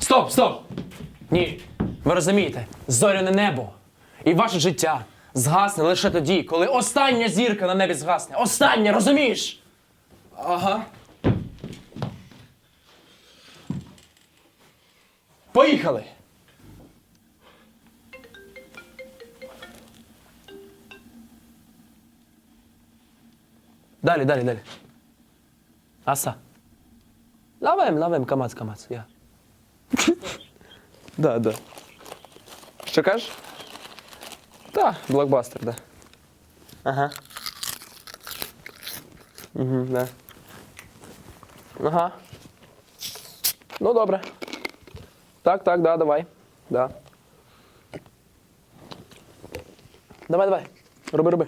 Стоп, стоп! Ні. Ви розумієте, зоряне небо і ваше життя згасне лише тоді, коли остання зірка на небі згасне. Остання, розумієш? Ага. Поїхали! Далі, далі, далі. Аса. Лаваєм, лаваєм, камац, камац, я. да, да. Що кажеш? Та, блокбастер, да. Ага. Угу, да. Ага. Ну, добре. Так, так, да, давай. Да. Давай, давай. Роби, роби.